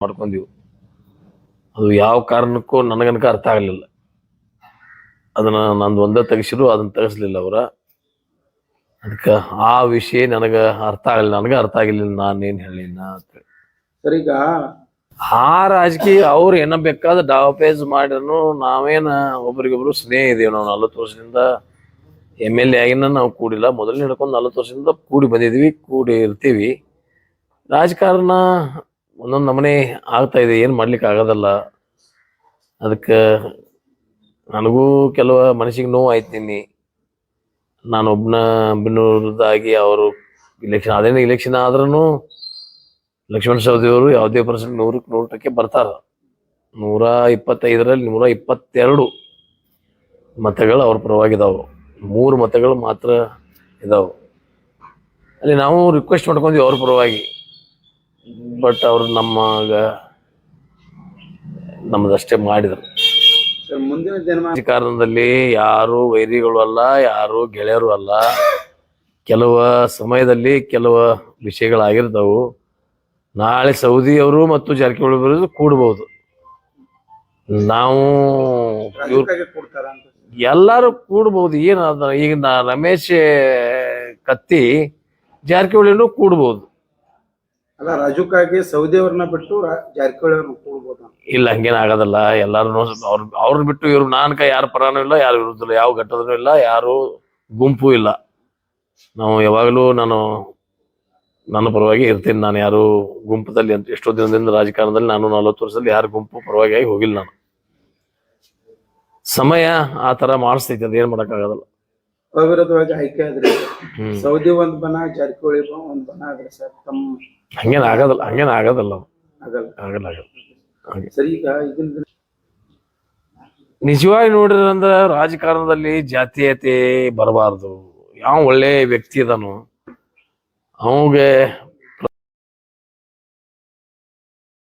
ಮಾಡ್ಕೊಂಡೀವಿ. ಅದು ಯಾವ ಕಾರಣಕ್ಕೂ ನನಗನಕ ಅರ್ಥ ಆಗಲಿಲ್ಲ. ಅದನ್ನ ನಂದು ಒಂದೇ ತೆಗಿಸಿದ್ರು ಅದನ್ನ ತೆಗೆಸಲಿಲ್ಲ ಅವರ. ಅದಕ್ಕೆ ಆ ವಿಷಯ ನನಗೆ ಅರ್ಥ ಆಗಲಿಲ್ಲ ನನಗೆ ಅರ್ಥ ಆಗಲಿಲ್ಲ ನಾನೇನು ಹೇಳಿಲ್ಲ ಅಂತೇಳಿ ಸರ್ ಈಗ ಆ ರಾಜಕೀಯ ಅವ್ರು ಏನ ಬೇಕಾದ ಡಾವಪೇಜ್ ಮಾಡಿದ್ರು ನಾವೇನ ಒಬ್ರಿಗೊಬ್ರು ಸ್ನೇಹ ಇದೀವಿ ನಾವು ನಲ್ವತ್ತು ವರ್ಷದಿಂದ ಎಂ ಎಲ್ ಎ ಆಗಿನ ನಾವು ಕೂಡಿಲ್ಲ. ಮೊದಲು ಹಿಡ್ಕೊಂಡು ನಲ್ವತ್ತು ವರ್ಷದಿಂದ ಕೂಡಿ ಬಂದಿದ್ವಿ ಕೂಡಿ ಇರ್ತೀವಿ. ರಾಜಕಾರಣ ಒಂದೊಂದು ನಮನೆ ಆಗ್ತಾ ಇದೆ, ಏನು ಮಾಡ್ಲಿಕ್ಕೆ ಆಗೋದಲ್ಲ. ಅದಕ್ಕೆ ನನಗೂ ಕೆಲವು ಮನಸ್ಸಿಗೆ ನೋವು ಆಯ್ತೀನಿ ನಾನು ಒಬ್ಬನ ಬಿನ್ನೂರದಾಗಿ ಅವರು ಇಲೆಕ್ಷನ್ ಅದೇನು ಇಲೆಕ್ಷನ್ ಆದ್ರೂ ಲಕ್ಷ್ಮಣ ಸವದಿಯವರು ಯಾವುದೇ ಪರ್ಸೆಂಟ್ ನೂರಕ್ಕೆ ನೂರಕ್ಕೆ ಬರ್ತಾರ. ನೂರ ಇಪ್ಪತ್ತೈದರಲ್ಲಿ ನೂರ ಇಪ್ಪತ್ತೆರಡು ಮತಗಳು ಅವ್ರ ಪರವಾಗಿದ್ದಾವೆ ಮೂರು ಮತಗಳು ಮಾತ್ರ ಇದಾವೆ. ಅಲ್ಲಿ ನಾವು ರಿಕ್ವೆಸ್ಟ್ ಮಾಡ್ಕೊಂಡ್ವಿ ಅವ್ರ ಪರವಾಗಿ. ಬಟ್ ಅವ್ರು ನಮ್ಮಾಗ ನಮ್ದಷ್ಟೇ ಮಾಡಿದ್ರು. ಸರ್ ಮುಂದಿನ ರಾಜಕಾರಣದಲ್ಲಿ ಯಾರು ವೈರಿಗಳು ಅಲ್ಲ ಯಾರು ಗೆಳೆಯರು ಅಲ್ಲ. ಕೆಲವು ಸಮಯದಲ್ಲಿ ಕೆಲವು ವಿಷಯಗಳಾಗಿರ್ತಾವು. ನಾಳೆ ಸೌದಿಯವರು ಮತ್ತು ಜಾರಕಿಹೊಳಿ ಬರೋದು ಕೂಡಬಹುದು ನಾವು ಕೊಡ್ತಾರ ಅಂತ ಎಲ್ಲಾರು ಕೂಡಬಹುದು ಏನು ಈಗ ನಾ ರಮೇಶ್ ಕತ್ತಿ ಜಾರಕಿಹೊಳಿನೂ ಕೂಡಬಹುದು ಅಲ್ಲ, ರಾಜಕಾಗಿ ಸೌದಿಯವ್ರನ್ನ ಬಿಟ್ಟು ಜಾರಕಿಹೊಳಿ ಕೂಡ್ಬೋದು ಇಲ್ಲ, ಹಂಗೇನ್ ಆಗೋದಲ್ಲ. ಎಲ್ಲಾರು ಅವ್ರ ಅವ್ರ ಬಿಟ್ಟು ಇವ್ರ ನಾನಕ ಯಾರ ಪರಾನೂ ಇಲ್ಲ, ಯಾರು ವಿರುದ್ಧ ಯಾವ ಘಟ್ಟದೂ ಇಲ್ಲ, ಯಾರು ಗುಂಪು ಇಲ್ಲ. ನಾವು ಯಾವಾಗಲೂ ನಾನು ನನ್ನ ಪರವಾಗಿ ಇರ್ತೀನಿ. ನಾನು ಯಾರು ಗುಂಪದಲ್ಲಿ ಅಂತ ಎಷ್ಟೋ ದಿನದಿಂದ ರಾಜಕಾರಣದಲ್ಲಿ ನಾನು ನಲವತ್ತು ವರ್ಷದಲ್ಲಿ ಯಾರು ಗುಂಪು ಪರವಾಗಿ ಹೋಗಿಲ್ಲ ನಾನು. ಸಮಯ ಆ ತರ ಮಾಡಿಸ್ತೈತಿ ಅದೇನ್ ಮಾಡಕ್ಕಾಗೋದಲ್ಲ ಅವಿರೋಧವಾಗಿ ಆಯ್ಕೆ ಆದ್ರಿ ಸೌದಿ ಒಂದ್ ಬನ ಜಾರಕಿಹೊಳಿ ಬ- ಒಂದ್ ಬನ ಆದ್ರೆ ಸರ್ ತಮ್ಮ ಹಂಗೇನ್ ಆಗದಲ್ಲ ಹಂಗೇನ್ ಆಗದಲ್ಲ ಆಗಲ್ಲ. ಆಗಲ್ಲ ಆಗಲ್ಲ. ಸರ್ ಈಗ ಈಗಿನ ನಿಜವಾಗಿ ನೋಡಿದ್ರಂದ್ರ ರಾಜಕಾರಣದಲ್ಲಿ ಜಾತೀಯತೆ ಬರಬಾರ್ದು. ಯಾವ ಒಳ್ಳೆ ವ್ಯಕ್ತಿ ಇದಾನೋ ಅವಂಗೆ